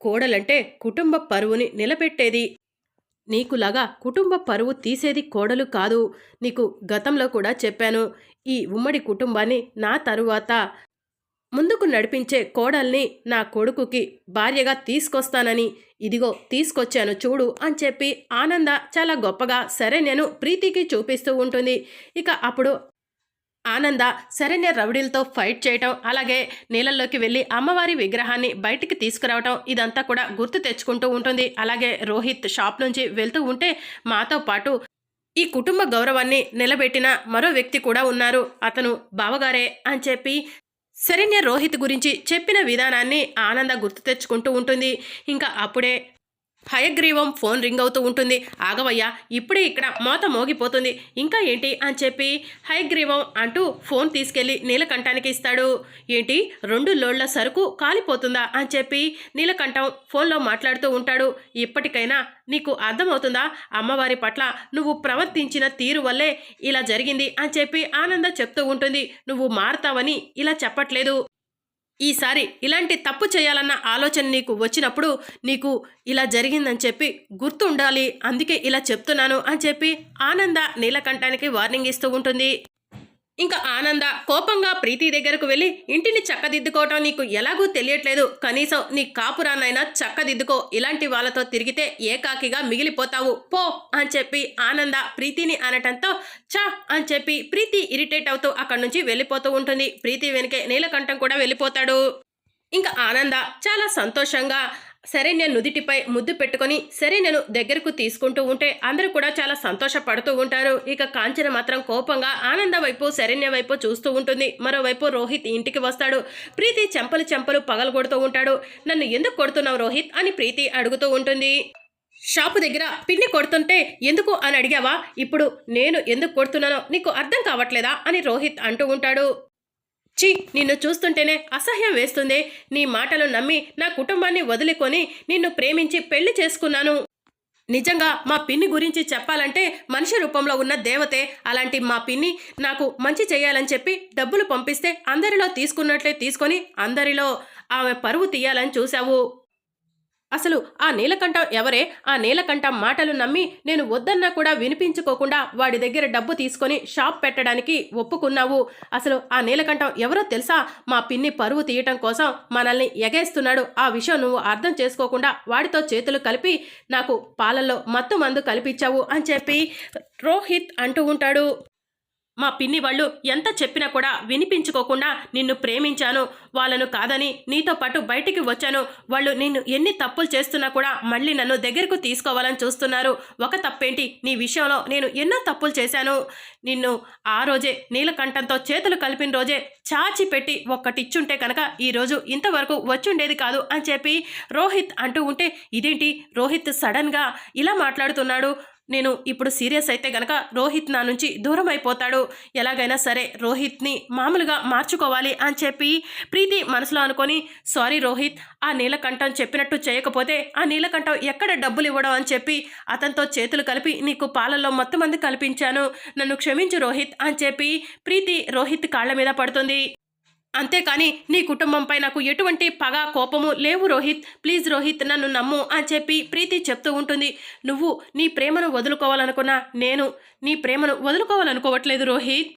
కోడలంటే కుటుంబ పరువుని నిలబెట్టేది. నీకులాగా కుటుంబ పరువు తీసేది కోడలు కాదు. నీకు గతంలో కూడా చెప్పాను. ఈ ఉమ్మడి కుటుంబాన్ని నా తరువాత. ముందుకు నడిపించే కోడల్ని నా కొడుకుకి భార్యగా తీసుకొస్తానని. ఇదిగో తీసుకొచ్చాను చూడు అని చెప్పి ఆనంద చాలా గొప్పగా సరే నేను ప్రీతికి చూపిస్తూ ఉంటుంది. ఇక అప్పుడు ఆనంద శరణ్య రౌడీలతో ఫైట్ చేయటం అలాగే నీళ్ళల్లోకి వెళ్ళి అమ్మవారి విగ్రహాన్ని బయటికి తీసుకురావటం ఇదంతా కూడా గుర్తు తెచ్చుకుంటూ ఉంటుంది. అలాగే రోహిత్ షాప్ నుంచి వెళ్తూ ఉంటే మాతో పాటు ఈ కుటుంబ గౌరవాన్ని నిలబెట్టిన మరో వ్యక్తి కూడా ఉన్నారు. అతను బావగారే అని చెప్పి శరణ్య రోహిత్ గురించి చెప్పిన విధానాన్ని ఆనంద గుర్తు తెచ్చుకుంటూ ఉంటుంది. ఇంకా అప్పుడే హయగ్రీవం ఫోన్ రింగ్ అవుతూ ఉంటుంది. ఆగవయ్యా ఇప్పుడే ఇక్కడ మోత మోగిపోతుంది. ఇంకా ఏంటి అని చెప్పి హయగ్రీవం అంటూ ఫోన్ తీసుకెళ్ళి నీలకంఠానికి ఇస్తాడు. ఏంటి రెండు లోళ్ళ సరుకు కాలిపోతుందా అని చెప్పి నీలకంఠం ఫోన్లో మాట్లాడుతూ ఉంటాడు. ఇప్పటికైనా నీకు అర్థమవుతుందా అమ్మవారి పట్ల నువ్వు ప్రవర్తించిన తీరు వల్లే ఇలా జరిగింది అని చెప్పి ఆనంద చెప్తూ ఉంటుంది. నువ్వు మారుతావని ఇలా చెప్పట్లేదు. ఈసారి ఇలాంటి తప్పు చేయాలన్న ఆలోచన నీకు వచ్చినప్పుడు నీకు ఇలా జరిగిందని చెప్పి గుర్తు ఉండాలి అందుకే ఇలా చెప్తున్నాను అని చెప్పి ఆనంద నీలకంఠానికి వార్నింగ్ ఇస్తూ ఉంటుంది. ఇంకా ఆనంద కోపంగా ప్రీతి దగ్గరకు వెళ్ళి ఇంటిని చక్కదిద్దుకోవటం నీకు ఎలాగూ తెలియట్లేదు. కనీసం నీ కాపురాన్నైనా చక్కదిద్దుకో. ఇలాంటి వాళ్ళతో తిరిగితే ఏకాకిగా మిగిలిపోతావు. పో అని చెప్పి ఆనంద ప్రీతిని అనటంతో చా అని చెప్పి ప్రీతి ఇరిటేట్ అవుతూ అక్కడి నుంచి వెళ్ళిపోతూ ఉంటుంది. ప్రీతి వెనుకే నీలకంఠం కూడా వెళ్ళిపోతాడు. ఇంకా ఆనంద చాలా సంతోషంగా సరే నేను నుదిటిపై ముద్దు పెట్టుకొని సరే నేను దగ్గరకు తీసుకుంటూ ఉంటే అందరూ కూడా చాలా సంతోషపడుతూ ఉంటారు. ఇక కాంచన మాత్రం కోపంగా ఆనంద వైపు శరణ్య వైపు చూస్తూ ఉంటుంది. మరోవైపు రోహిత్ ఇంటికి వస్తాడు. ప్రీతి చెంపలు చెంపలు పగలగొడుతూ ఉంటాడు. నన్ను ఎందుకు కొడుతున్నావు రోహిత్? అని ప్రీతి అడుగుతూ ఉంటుంది. షాపు దగ్గర పిన్ని కొడుతుంటే ఎందుకు? అని అడిగావా? ఇప్పుడు నేను ఎందుకు కొడుతున్నానో నీకు అర్థం కావట్లేదా? అని రోహిత్ అంటూ ఉంటాడు. చి నిన్ను చూస్తుంటేనే అసహ్యం వేస్తుంది. నీ మాటలు నమ్మి నా కుటుంబాన్ని వదిలికొని నిన్ను ప్రేమించి పెళ్ళి చేసుకున్నాను. నిజంగా మా పిన్ని గురించి చెప్పాలంటే మనిషి రూపంలో ఉన్న దేవతే. అలాంటి మా పిన్ని నాకు మంచి చేయాలని చెప్పి డబ్బులు పంపిస్తే అందరిలో తీసుకున్నట్లే తీసుకొని అందరిలో ఆమె పరువు తీయాలని చూశావు. అసలు ఆ నీలకంఠం ఎవరే? ఆ నీలకంఠం మాటలు నమ్మి నేను వద్దన్నా కూడా వినిపించుకోకుండా వాడి దగ్గర డబ్బు తీసుకొని షాప్ పెట్టడానికి ఒప్పుకున్నావు. అసలు ఆ నీలకంఠం ఎవరో తెలుసా? మా పిన్ని పరువు తీయటం కోసం మనల్ని ఎగేస్తున్నాడు. ఆ విషయం నువ్వు అర్థం చేసుకోకుండా వాడితో చేతులు కలిపి నాకు పాలల్లో మత్తు మందు కలిపించావు అని చెప్పి రోహిత్ అంటూ ఉంటాడు. మా పిన్ని వాళ్ళు ఎంత చెప్పినా కూడా వినిపించుకోకుండా నిన్ను ప్రేమించాను. వాళ్ళను కాదని నీతో పాటు బయటికి వచ్చాను. వాళ్ళు నిన్ను ఎన్ని తప్పులు చేస్తున్నా కూడా మళ్ళీ నన్ను దగ్గరకు తీసుకోవాలని చూస్తున్నారు. ఒక తప్పేంటి? నీ విషయంలో నేను ఎన్నో తప్పులు చేశాను. నిన్ను ఆ రోజే నీలకంఠంతో చేతులు కలిపిన రోజే చాచి పెట్టి ఒక్కటిచ్చుంటే కనుక ఈరోజు ఇంతవరకు వచ్చుండేది కాదు అని చెప్పి రోహిత్ అంటూ ఉంటే ఇదేంటి? రోహిత్ సడన్గా ఇలా మాట్లాడుతున్నాడు. నేను ఇప్పుడు సీరియస్ అయితే గనక రోహిత్ నా నుంచి దూరం అయిపోతాడు. ఎలాగైనా సరే రోహిత్ని మామూలుగా మార్చుకోవాలి అని చెప్పి ప్రీతి మనసులో అనుకొని సారీ రోహిత్ ఆ నీలకంఠం చెప్పినట్టు చేయకపోతే ఆ నీలకంఠం ఎక్కడ డబ్బులు ఇవ్వడం? అని చెప్పి అతనితో చేతులు కలిపి నీకు పాలల్లో మొత్తం మంది కల్పించాను. నన్ను క్షమించు రోహిత్ అని చెప్పి ప్రీతి రోహిత్ కాళ్ళ మీద పడుతుంది. అంతేకాని నీ కుటుంబంపై నాకు ఎటువంటి పగ కోపము లేవు రోహిత్. ప్లీజ్ రోహిత్ నన్ను నమ్ము అని చెప్పి ప్రీతి చెప్తూ ఉంటుంది. నువ్వు నీ ప్రేమను వదులుకోవాలనుకున్నా నేను నీ ప్రేమను వదులుకోవాలనుకోవట్లేదు రోహిత్.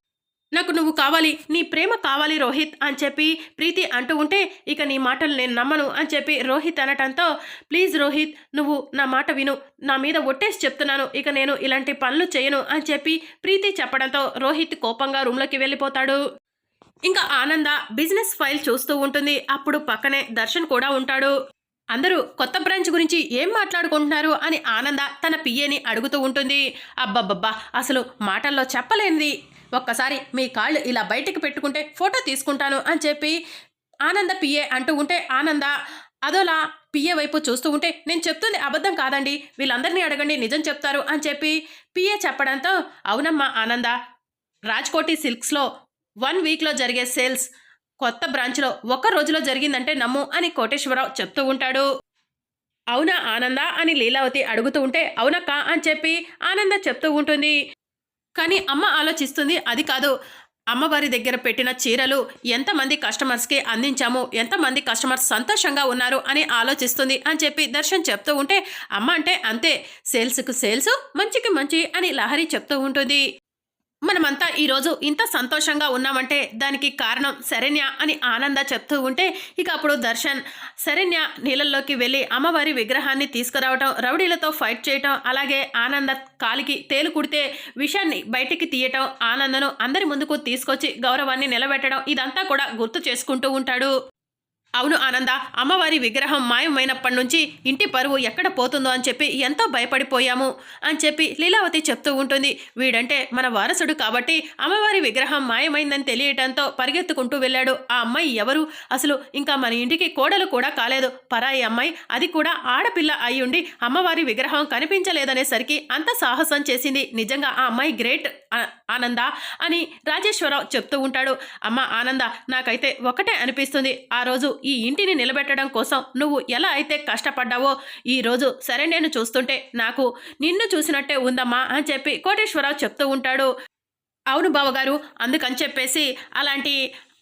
నాకు నువ్వు కావాలి నీ ప్రేమ కావాలి రోహిత్ అని చెప్పి ప్రీతి అంటూ ఉంటే ఇక నీ మాటలు నేను నమ్మను అని చెప్పి రోహిత్ అనటంతో ప్లీజ్ రోహిత్ నువ్వు నా మాట విను. నా మీద ఒట్టేసి చెప్తున్నాను. ఇక నేను ఇలాంటి పనులు చేయను అని చెప్పి ప్రీతి చెప్పడంతో రోహిత్ కోపంగా రూమ్లోకి వెళ్ళిపోతాడు. ఇంకా ఆనంద బిజినెస్ ఫైల్ చూస్తూ ఉంటుంది. అప్పుడు పక్కనే దర్శన్ కూడా ఉంటాడు. అందరూ కొత్త బ్రాంచ్ గురించి ఏం మాట్లాడుకుంటున్నారు అని ఆనంద తన పిఏని అడుగుతూ ఉంటుంది. అబ్బబ్బబ్బా అసలు మాటల్లో చెప్పలేనిది. ఒక్కసారి మీ కాళ్ళు ఇలా బయటకు పెట్టుకుంటే ఫోటో తీసుకుంటాను అని చెప్పి ఆనంద పిఏ అంటూ ఉంటే ఆనంద అదోలా పిఏ వైపు చూస్తూ ఉంటే నేను చెప్తుంది అబద్ధం కాదండి. వీళ్ళందరినీ అడగండి నిజం చెప్తారు అని చెప్పి పిఏ చెప్పడంతో అవునమ్మా ఆనంద రాజ్కోటి సిల్క్స్లో వన్ వీక్లో జరిగే సేల్స్ కొత్త బ్రాంచ్లో ఒక్క రోజులో జరిగిందంటే నమ్ము అని కోటేశ్వరరావు చెప్తూ ఉంటాడు. అవునా ఆనంద అని లీలావతి అడుగుతూ ఉంటే అవునక్క అని చెప్పి ఆనంద చెప్తూ ఉంటుంది. కానీ అమ్మ ఆలోచిస్తుంది అది కాదు. అమ్మవారి దగ్గర పెట్టిన చీరలు ఎంతమంది కస్టమర్స్కి అందించాము ఎంతమంది కస్టమర్స్ సంతోషంగా ఉన్నారు అని ఆలోచిస్తుంది అని చెప్పి దర్శన్ చెప్తూ ఉంటే అమ్మ అంటే అంతే. సేల్స్కు సేల్స్ మంచికి మంచి అని లహరి చెప్తూ ఉంటుంది. మనమంతా ఈరోజు ఇంత సంతోషంగా ఉన్నామంటే దానికి కారణం శరణ్య అని ఆనంద చెప్తూ ఉంటే ఇక అప్పుడు దర్శన్ శరణ్య నీళ్ళల్లోకి వెళ్ళి అమ్మవారి విగ్రహాన్ని తీసుకురావటం రౌడీలతో ఫైట్ చేయటం అలాగే ఆనంద కాలికి తేలు కుడితే విషయాన్ని బయటికి తీయటం ఆనందను అందరి ముందుకు తీసుకొచ్చి గౌరవాన్ని నిలబెట్టడం ఇదంతా కూడా గుర్తు చేసుకుంటూ ఉంటాడు. అవును ఆనంద అమ్మవారి విగ్రహం మాయమైనప్పటి నుంచి ఇంటి పరువు ఎక్కడ పోతుందో అని చెప్పి ఎంతో భయపడిపోయాము అని చెప్పి లీలావతి చెప్తూ ఉంటుంది. వీడంటే మన వారసుడు కాబట్టి అమ్మవారి విగ్రహం మాయమైందని తెలియటంతో పరిగెత్తుకుంటూ వెళ్ళాడు. ఆ అమ్మాయి ఎవరు? అసలు ఇంకా మన ఇంటికి కోడలు కూడా కాలేదు. పరాయి అమ్మాయి అది కూడా ఆడపిల్ల అయి ఉండి అమ్మవారి విగ్రహం కనిపించలేదనేసరికి అంత సాహసం చేసింది. నిజంగా ఆ అమ్మాయి గ్రేట్ ఆనంద అని రాజేశ్వరరావు చెప్తూ ఉంటాడు. అమ్మ ఆనంద నాకైతే ఒకటే అనిపిస్తుంది. ఆ రోజు ఈ ఇంటిని నిలబెట్టడం కోసం నువ్వు ఎలా అయితే కష్టపడ్డావో ఈ రోజు సరే నేను చూస్తుంటే నాకు నిన్ను చూసినట్టే ఉందమ్మా అని చెప్పి కోటేశ్వరరావు చెప్తూ ఉంటాడు. అవును బావగారు అందుకని చెప్పేసి అలాంటి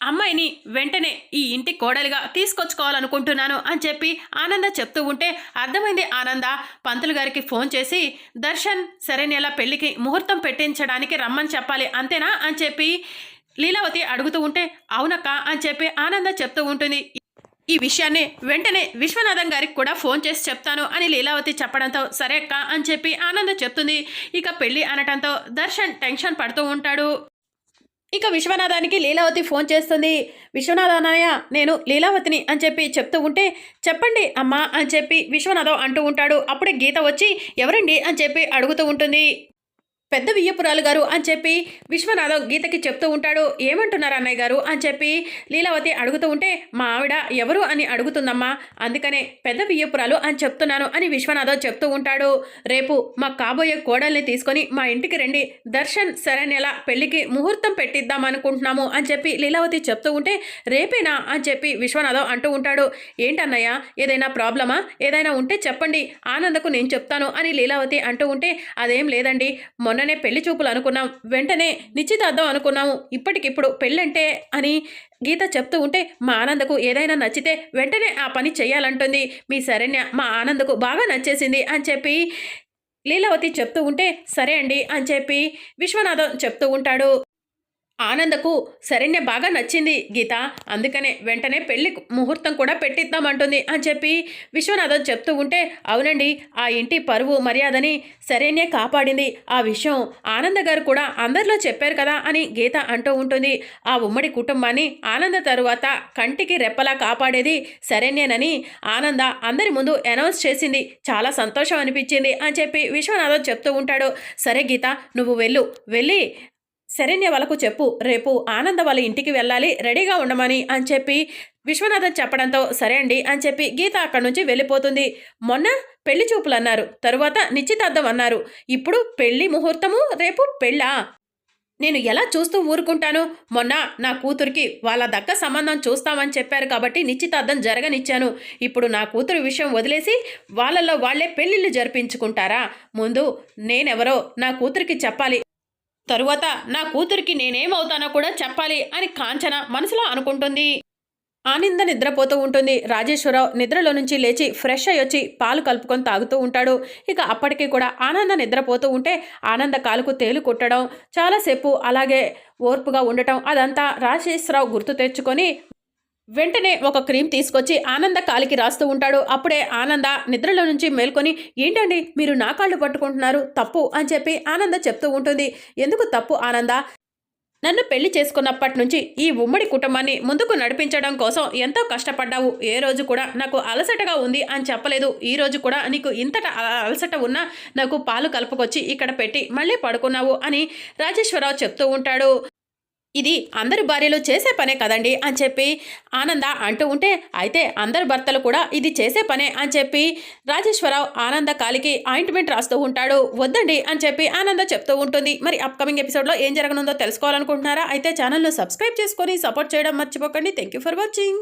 అమ్మాయిని వెంటనే ఈ ఇంటి కోడలిగా తీసుకొచ్చుకోవాలనుకుంటున్నాను అని చెప్పి ఆనంద చెప్తూ ఉంటే అర్థమైంది ఆనంద. పంతులు గారికి ఫోన్ చేసి దర్శన్ శరణ్యల పెళ్ళికి ముహూర్తం పెట్టించడానికి రమ్మని చెప్పాలి అంతేనా? అని చెప్పి లీలావతి అడుగుతూ ఉంటే అవునక్క అని చెప్పి ఆనంద చెప్తూ ఉంటుంది. ఈ విషయాన్ని వెంటనే విశ్వనాథం గారికి కూడా ఫోన్ చేసి చెప్తాను అని లీలావతి చెప్పడంతో సరే అక్క అని చెప్పి ఆనంద చెప్తుంది. ఇక పెళ్ళి అనటంతో దర్శన్ టెన్షన్ పడుతూ ఉంటాడు. ఇక విశ్వనాథానికి లీలావతి ఫోన్ చేస్తుంది. విశ్వనాథనయ్య నేను లీలావతిని అని చెప్పి చెప్తూ ఉంటే చెప్పండి అమ్మా అని చెప్పి విశ్వనాథం అంటూ ఉంటాడు. అప్పుడే గీత వచ్చి ఎవరండి అని చెప్పి అడుగుతూ ఉంటుంది. పెద్ద వియ్యపురాలు గారు అని చెప్పి విశ్వనాథం గీతకి చెప్తూ ఉంటాడు. ఏమంటున్నారు అన్నయ్య గారు అని చెప్పి లీలావతి అడుగుతూ ఉంటే మా ఆవిడ ఎవరు అని అడుగుతుందమ్మా. అందుకనే పెద్ద వియ్యపురాలు అని చెప్తున్నాను అని విశ్వనాథం చెప్తూ ఉంటాడు. రేపు మా కాబోయే కోడల్ని తీసుకొని మా ఇంటికి రండి. దర్శన్ శరణ్యల పెళ్ళికి ముహూర్తం పెట్టిద్దాం అనుకుంటున్నాము అని చెప్పి లీలావతి చెప్తూ ఉంటే రేపేనా అని చెప్పి విశ్వనాథం అంటూ ఉంటాడు. ఏంటన్నయ్య ఏదైనా ప్రాబ్లమా? ఏదైనా ఉంటే చెప్పండి. ఆనందకు నేను చెప్తాను అని లీలావతి అంటూ ఉంటే అదేం లేదండి. మొన్న మొన్ననే పెళ్ళి చూపులు అనుకున్నాం వెంటనే నిశ్చితార్థం అనుకున్నాము. ఇప్పటికిప్పుడు పెళ్ళంటే అని గీత చెప్తూ ఉంటే మా ఆనందకు ఏదైనా నచ్చితే వెంటనే ఆ పని చేయాలంటుంది మీ శరణ్య మా ఆనందకు బాగా నచ్చేసింది అని చెప్పి లీలావతి చెప్తూ ఉంటే సరే అండి అని చెప్పి విశ్వనాథం చెప్తూ ఉంటాడు. ఆనందకు శరణ్య బాగా నచ్చింది. గీత అందుకనే వెంటనే పెళ్ళి ముహూర్తం కూడా పెట్టిద్దామంటుంది అని చెప్పి విశ్వనాథం చెప్తూ ఉంటే అవునండి ఆ ఇంటి పరువు మర్యాదని శరణ్య కాపాడింది. ఆ విషయం ఆనంద గారు కూడా అందరిలో చెప్పారు కదా అని గీత అంటూ ఉంటుంది. ఆ ఉమ్మడి కుటుంబాన్ని ఆనంద తరువాత కంటికి రెప్పలా కాపాడేది శరణ్యనని ఆనంద అందరి ముందు అనౌన్స్ చేసింది. చాలా సంతోషం అనిపించింది అని చెప్పి విశ్వనాథం చెప్తూ ఉంటాడు. సరే గీత నువ్వు వెళ్ళు. వెళ్ళి శరణ్య వాళ్ళకు చెప్పు రేపు ఆనంద వాళ్ళ ఇంటికి వెళ్ళాలి రెడీగా ఉండమని అని చెప్పి విశ్వనాథన్ చెప్పడంతో సరే అండి అని చెప్పి గీత అక్కడి నుంచి వెళ్ళిపోతుంది. మొన్న పెళ్ళి చూపులు అన్నారు తరువాత నిశ్చితార్థం అన్నారు. ఇప్పుడు పెళ్ళి ముహూర్తము రేపు పెళ్ళా? నేను ఎలా చూస్తూ ఊరుకుంటాను? మొన్న నా కూతురికి వాళ్ళ దక్క సంబంధం చూస్తామని చెప్పారు కాబట్టి నిశ్చితార్థం జరగనిచ్చాను. ఇప్పుడు నా కూతురు విషయం వదిలేసి వాళ్ళల్లో వాళ్ళే పెళ్ళిళ్ళు జరిపించుకుంటారా? ముందు నేనెవరో నా కూతురికి చెప్పాలి. తరువాత నా కూతురికి నేనేమవుతానో కూడా చెప్పాలి అని కాంచన మనసులో అనుకుంటుంది. ఆనంద నిద్రపోతూ ఉంటుంది. రాజేశ్వరరావు నిద్రలో నుంచి లేచి ఫ్రెష్ అయ్యి వచ్చి పాలు కలుపుకొని తాగుతూ ఉంటాడు. ఇక అప్పటికి కూడా ఆనంద నిద్రపోతూ ఉంటే ఆనంద కాలుకు తేలు కుట్టడం చాలాసేపు అలాగే ఓర్పుగా ఉండటం అదంతా రాజేశ్వరరావు గుర్తు తెచ్చుకొని వెంటనే ఒక క్రీమ్ తీసుకొచ్చి ఆనంద కాలికి రాస్తూ ఉంటాడు. అప్పుడే ఆనంద నిద్రలో నుంచి మేల్కొని ఏంటండి మీరు నా కాళ్ళు పట్టుకుంటున్నారు? తప్పు అని చెప్పి ఆనంద చెప్తూ ఉంటుంది. ఎందుకు తప్పు ఆనంద? నన్ను పెళ్ళి చేసుకున్నప్పటి నుంచి ఈ ఉమ్మడి కుటుంబాన్ని ముందుకు నడిపించడం కోసం ఎంతో కష్టపడ్డావు. ఏ రోజు కూడా నాకు అలసటగా ఉంది అని చెప్పలేదు. ఈ రోజు కూడా నీకు ఇంతట అలసట ఉన్నా నాకు పాలు కలుపుకొచ్చి ఇక్కడ పెట్టి మళ్ళీ పడుకున్నావు అని రాజేశ్వరరావు చెప్తూ ఉంటాడు. ఇది అందరి భార్యలు చేసే పనే కదండి అని చెప్పి ఆనంద అంటూ ఉంటే అయితే అందరి భర్తలు కూడా ఇది చేసే పనే అని చెప్పి రాజేశ్వరరావు ఆనంద కాలికి ఆయింట్మెంట్ రాస్తూ ఉంటాడు. వద్దండి అని చెప్పి ఆనంద చెప్తూ ఉంటుంది. మరి అప్కమింగ్ ఎపిసోడ్లో ఏం జరగనుందో తెలుసుకోవాలనుకుంటున్నారా? అయితే ఛానల్ను సబ్స్క్రైబ్ చేసుకొని సపోర్ట్ చేయడం మర్చిపోకండి. Thank you for watching